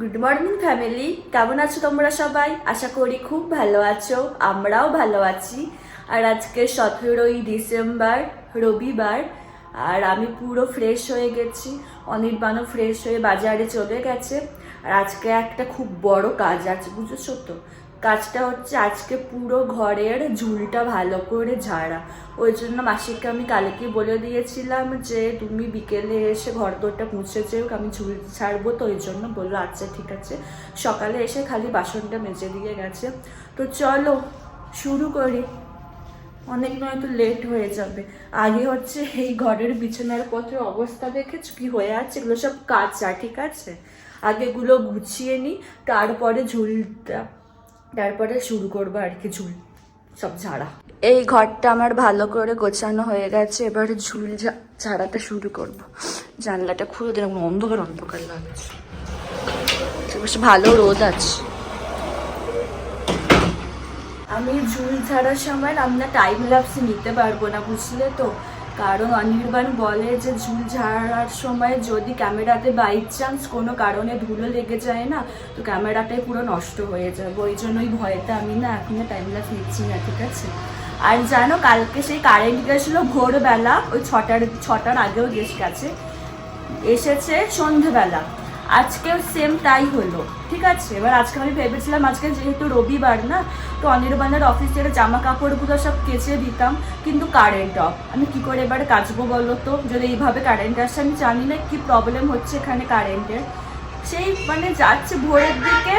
Good morning family কেমন আছো তোমরা সবাই? আশা করি খুব ভালো আছো, আমরাও ভালো আছি। আর আজকে সতেরোই ডিসেম্বর, রবিবার, আর আমি পুরো ফ্রেশ হয়ে গেছি। অনির্বাণও ফ্রেশ হয়ে বাজারে চলে গেছে। আর আজকে একটা খুব বড় কাজ আছে, বুঝেছ তো? কাজটা হচ্ছে আজকে পুরো ঘরের ঝুলটা ভালো করে ঝাড়া। ওই জন্য মাসিকে আমি কালকে বলে দিয়েছিলাম যে, তুমি বিকেলে এসে ঘর দোরটা মুছে যেও, আমি ঝুল ছাড়বো তো ওই জন্য বলল আচ্ছা ঠিক আছে। সকালে এসে খালি বাসনটা মেজে দিয়ে গেছে। তো চলো, শুরু করি। অনেক নয় তো লেট হয়ে যাবে। আগে হচ্ছে এই ঘরের বিছানার পত্রের অবস্থা দেখেছ? কি হয়ে আছে? এগুলো সব কাঁচা, ঠিক আছে? আগে এগুলো গুছিয়ে নিই তারপরে ঝুলটা তারপরে শুরু করব আর কি ঝুল সব ঝাড়া। এই ঘরটা আমার ভালো করে গোছানো হয়ে গেছে এবার ঝুল ঝাড়াটা শুরু করব। জানলাটা খুলে দিলাম অন্ধকার অন্ধকার লাগছে। বেশ ভালো রোদ আছে। আমি ঝুল ঝাড়ার সময় আমরা টাইম ল্যাপসে নিতে পারব না বুঝলে তো? কারণ অনির্বাণ বলে যে ঝুল ঝাড়ার সময় যদি ক্যামেরাতে বাই চান্স কোনো কারণে ধুলো লেগে যায় না, তো ক্যামেরাটাই পুরো নষ্ট হয়ে যাবে। ওই জন্য ওই ভয়েতে আমি না এখনও টাইম লাফ নিচ্ছি না, ঠিক আছে? আর জানো, কালকে সেই কারেন্ট গেছিল ভোরবেলা, ওই ছটার ছটার আগেও গেছে গেছে। এসেছে সন্ধেবেলা। আজকেও সেম তাই হলো, ঠিক আছে? এবার আজকে আমি ভেবেছিলাম, আজকে যেহেতু রবিবার না, তো অনির্বাণের অফিসের জামা কাপড়গুলো সব কেচে দিতাম, কিন্তু কারেন্ট অফ আমি কি করে এবার কাচবো বলো তো? যদি এইভাবে কারেন্ট আসছে, আমি জানি না কি প্রবলেম হচ্ছে এখানে কারেন্টের সেই মানে যাচ্ছে ভোরের দিকে,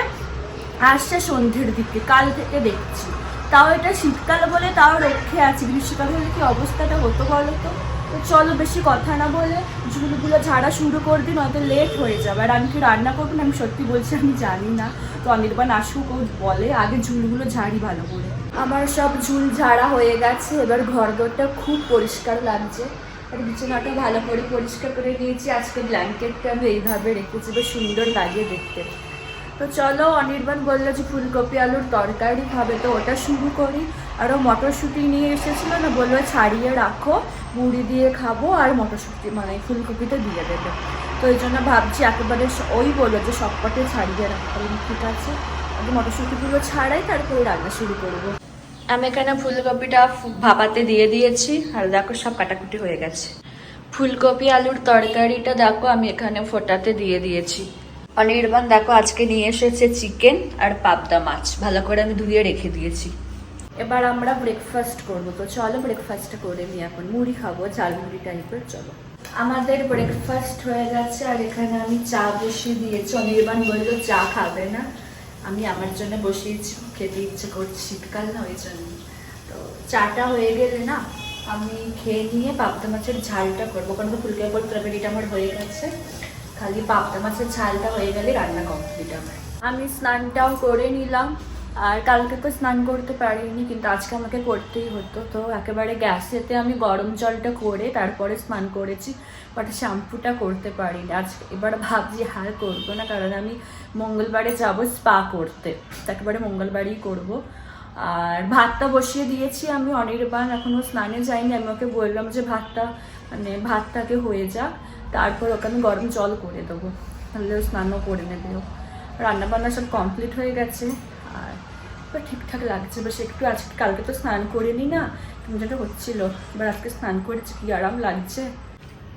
আসছে সন্ধ্যের দিকে, কাল থেকে দেখছি। তাও এটা শীতকাল বলে তাও রক্ষে আছে। গ্রীষ্মকাল হলে কি অবস্থাটা হতো বলো তো? তো চলো বেশি কথা না বলে ঝুলগুলো ঝাড়া শুরু করে দিন নয়তো লেট হয়ে যাবে। আর আমি কি রান্না করব না, আমি সত্যি বলছি, আমি জানি না। তো অনির্বাণ আসুক, ও বলে, আগে ঝুলগুলো ঝাড়ি ভালো করে। আমার সব ঝুল ঝাড়া হয়ে গেছে, এবার ঘর দরটা খুব পরিষ্কার লাগছে। আর বিছানাটা ভালো করে পরিষ্কার করে নিয়েছি, আজকে ব্ল্যাঙ্কেটটা আমি এইভাবে রেখেছি, বেশ সুন্দর লাগে দেখতে। তো চলো, অনির্বাণ বলল যে ফুলকপি আলুর তরকারি খাবে, তো ওটা শুরু করি। আরও মটরশুঁটি নিয়ে এসেছিল না, বলল ছাড়িয়ে রাখো। মুড়ি দিয়ে খাব আর মটরশুঁটি মানে ফুলকপিটা দিয়ে দেবে। তো এই জন্য ভাবছি একেবারে ওই বলল যে সব কটে ছাড়িয়ে রাখতে ঠিক আছে। আগে মটরশুঁটিগুলো ছাড়াই তারপরে রান্না শুরু করব। আমি এখানে ফুলকপিটা ভাপাতে দিয়ে দিয়েছি। আর দেখো সব কাটাকুটি হয়ে গেছে। ফুলকপি, আলুর তরকারিটা দেখো আমি এখানে ফোটাতে দিয়ে দিয়েছি। অনির্বাণ দেখো আজকে নিয়ে এসেছে চিকেন আর পাবদা মাছ। ভালো করে আমি ধুয়ে রেখে দিয়েছি। এবার আমরা ব্রেকফাস্ট করব। তো চলো ব্রেকফাস্টটা করে নিই এখন। মুড়ি খাব, চাল মুড়ি টাইপের চলো। আমাদের ব্রেকফাস্ট হয়ে গেছে আর এখানে আমি চা বসিয়ে দিয়েছি। অনির্বাণ বলল, চা খাবে না। আমি আমার জন্য বসিয়েছি। খেতে ইচ্ছে করছে শীতকাল না, ওই জন্য। তো চাটা হয়ে গেলে না, আমি খেয়ে নিয়ে পাবদা মাছের ঝালটা করব। কারণ তো ফুলকে পর তরকারিটা আমার হয়ে গেছে। খালি পাবদা মাছের ঝালটা হয়ে গেলে রান্না কমপ্লিট আমার আমি স্নানটাও করে নিলাম। আর কালকে তো স্নান করতে পারিনি, কিন্তু আজকে আমাকে করতেই হতো। তো একেবারে গ্যাসেতে আমি গরম জলটা করে তারপরে স্নান করেছি বাট শ্যাম্পুটা করতে পারিনি। আজ এবার ভাবছি হার করব না, কারণ আমি মঙ্গলবারে যাব স্পা করতে। একেবারে মঙ্গলবারই করব। আর ভাতটা বসিয়ে দিয়েছি আমি অনির্বাণ এখনও স্নানে যাইনি। আমি ওকে বললাম যে ভাতটা মানে ভাতটাকে হয়ে যাক, তারপর ওকে আমি গরম জল করে দেবো। তাহলে স্নানও করে নেবে। ও রান্না বান্না সব কমপ্লিট হয়ে গেছে। আর এবার ঠিকঠাক লাগছে বেশ একটু আজকে কালকে তো স্নান করিনি না তুমি যেটা হচ্ছিল এবার আজকে স্নান করেছি কি আরাম লাগছে।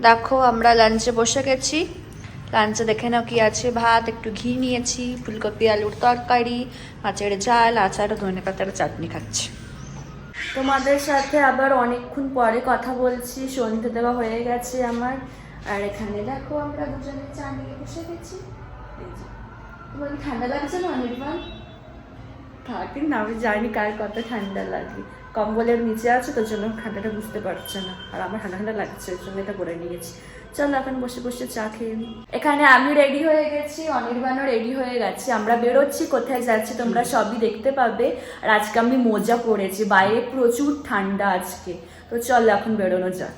দেখো আমরা লাঞ্চে বসে গেছি। লাঞ্চে দেখে নাও কি আছে ভাত একটু ঘি নিয়েছি ফুলকপি আলুর তরকারি মাছের ঝাল আচার ধনে পাতার চাটনি খাচ্ছি। তোমাদের সাথে আবার অনেকক্ষণ পরে কথা বলছি সন্ধে দেওয়া হয়ে গেছে আমার। আর এখানে দেখো আমরা দুজনে চা নিয়ে বসে গেছি। তোমার ঠান্ডা লাগছে না অনির্বাণ না আমি জানি কার কত ঠান্ডা লাগে কম্বলের নিচে আছে, তোর জন্য ঠান্ডাটা বুঝতে পারছে না। আর আমার ঠান্ডা ঠান্ডা লাগছে ওই জন্য এটা করে নিয়েছি। চলো এখন বসে বসে চা খেয়ে এখানে আমি রেডি হয়ে গেছি, অনির্বাণও রেডি হয়ে গেছে। আমরা বেরোচ্ছি, কোথায় যাচ্ছি তোমরা সবই দেখতে পাবে। আর আজকে আমি মোজা পরেছি বাইরে প্রচুর ঠান্ডা আজকে। তো চলো এখন বেরোনো যাক।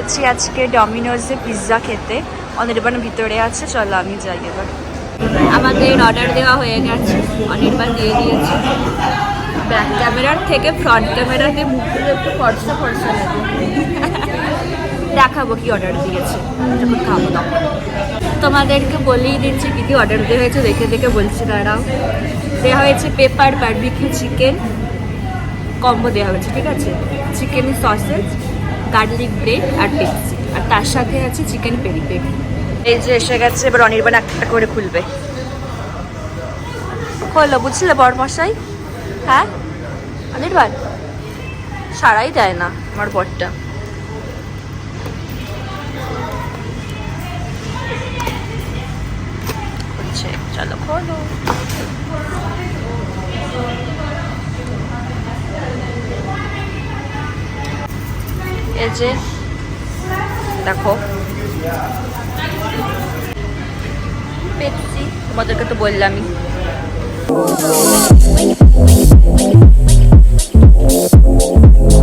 এসেছি আজকে ডমিনোজে পিৎজা খেতে। অনির্বাণ ভিতরে আছে, চলো আমি যাই এবার। আমাদের অর্ডার দেওয়া হয়ে গেছে, অনির্বাণ দিয়ে দিয়েছে। ব্যাক ক্যামেরার থেকে ফ্রন্ট ক্যামেরাতে মুখগুলো একটু ফর্সা ফর্সা লাগে। দেখাবো কি অর্ডার দিয়েছে, যখন খাব তোমাদেরকে বলেই দিচ্ছি কী কী অর্ডার দেওয়া হয়েছে, দেখে দেখে বলছি, দাঁড়াও। দেওয়া হয়েছে পেপার বারবিকিউ চিকেন কম্বো দেওয়া হয়েছে, ঠিক আছে? চিকেন সসেজ গার্লিক ব্রেড আর পেপসি। আর তার সাথে আছে চিকেন পেরি পেরি। এই যে এসে গেছে, এবার অনির্বাণ একটা করে খুলবে। খোলো, বুঝলে বরমশাই? হ্যাঁ? অনির্বাণ? সারাই দেয় না আমার বরটা। চলো, খোলো। এই যে দেখো। পেপসি তোমাদেরকে তো বললামই। আমাদের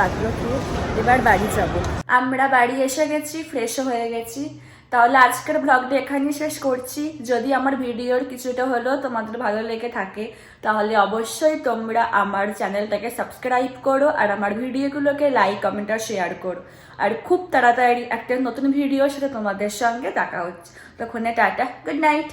লাগল কি? এবার বাড়ি যাব। আমরা বাড়ি এসে গেছি ফ্রেশও হয়ে গেছি। তাহলে আজকের ব্লগটা এখানেই শেষ করছি। যদি আমার ভিডিওর কিছুটা হলেও তোমাদের ভালো লেগে থাকে, তাহলে অবশ্যই তোমরা আমার চ্যানেলটাকে সাবস্ক্রাইব করো আর আমার ভিডিওগুলোকে লাইক কমেন্ট আর শেয়ার করো। আর খুব তাড়াতাড়ি একটা নতুন ভিডিওর সাথে তোমাদের সঙ্গে দেখা হচ্ছে। তখন টাটা গুড নাইট